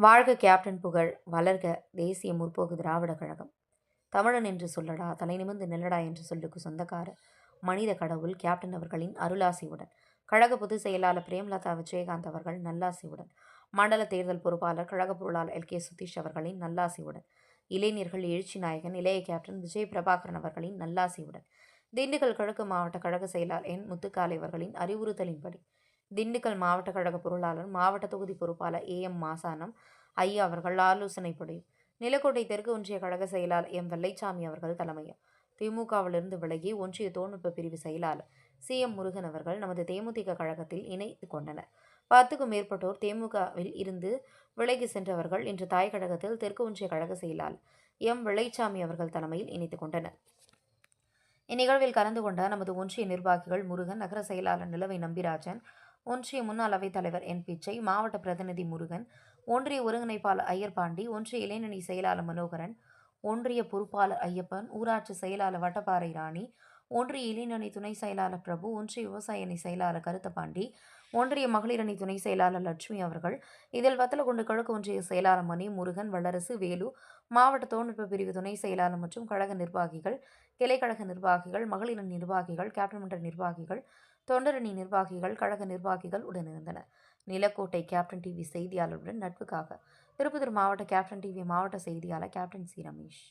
வாழ்க கேப்டன் புகழ் வளர்க தேசிய முற்போக்கு திராவிட கழகம். தமிழன் என்று சொல்லடா தலை நிமிர்ந்து நில்லடா என்று சொல்லுக்கு சொந்தக்கார மனித கடவுள் கேப்டன் அவர்களின் அருளாசியுடன். கழக பொதுச் செயலாளர் பிரேம்லதா விஜயகாந்த் அவர்கள் நல்லாசியுடன். மண்டல தேர்தல் பொறுப்பாளர் கழக பொருளாளர் எல். கே. சுதீஷ் அவர்களின் நல்லாசியுடன். இளைஞர்கள் எழுச்சி நாயகன் இளைய கேப்டன் விஜய் பிரபாகரன் அவர்களின் நல்லாசியுடன். திண்டுக்கல் கிழக்கு மாவட்ட கழக செயலாளர் என். முத்துக்காலை அவர்களின் அறிவுறுத்தலின்படி திண்டுக்கல் மாவட்ட கழக பொருளாளர் மாவட்ட தொகுதி பொறுப்பாளர் ஏ எம் மாசானம் ஐயா அவர்கள் ஆலோசனைப்படி நிலக்கோட்டை தெற்கு ஒன்றிய கழக செயலாளர் எம். வெள்ளைச்சாமி அவர்கள் தலைமையில் திமுகவிலிருந்து விலகி ஒன்றிய தொழில்நுட்ப பிரிவு செயலாளர் சி. எம். முருகன் அவர்கள் நமது தேமுதிக கழகத்தில் இணைத்து கொண்டனர். பத்துக்கும் மேற்பட்டோர் தேமுகவில் இருந்து விலகி சென்றவர்கள் இன்று தாய் கழகத்தில் தெற்கு ஒன்றிய கழக செயலாளர் எம். வெள்ளைச்சாமி அவர்கள் தலைமையில் இணைத்துக் கொண்டனர். இந்நிகழ்வில் கலந்து கொண்ட நமது ஒன்றிய நிர்வாகிகள் முருகன் நகர செயலாளர் நிலவை நம்பிராஜன் ஒன்றிய முன்னாள் அவைத் தலைவர் என். பிச்சை மாவட்ட பிரதிநிதி முருகன் ஒன்றிய ஒருங்கிணைப்பாளர் ஐயர்பாண்டி ஒன்றிய இளைஞணி செயலாளர் மனோகரன் ஒன்றிய பொறுப்பாளர் ஐயப்பன் ஊராட்சி செயலாளர் வட்டப்பாறை ராணி ஒன்றிய இளைஞணி துணை செயலாளர் பிரபு ஒன்றிய விவசாய அணி செயலாளர் கருத்தபாண்டி ஒன்றிய மகளிர் அணி துணை செயலாளர் லட்சுமி அவர்கள் இதில் வத்தலகுண்டு கிழக்கு ஒன்றிய செயலாளர் மணி முருகன் வல்லரசு வேலு மாவட்ட தொழில்நுட்ப பிரிவு துணை செயலாளர் மற்றும் கழக நிர்வாகிகள் கிளைக்கழக நிர்வாகிகள் மகளிர் நிர்வாகிகள் கேப்டன் மன்ற நிர்வாகிகள் தொண்டரணி நிர்வாகிகள் கழக நிர்வாகிகள் உடனிருந்தனர். நிலக்கோட்டை கேப்டன் டிவி செய்தியாளருடன் நட்புக்காக திருப்பத்தூர் மாவட்ட கேப்டன் டிவி மாவட்ட செய்தியாளர் கேப்டன் சி ரமேஷ்.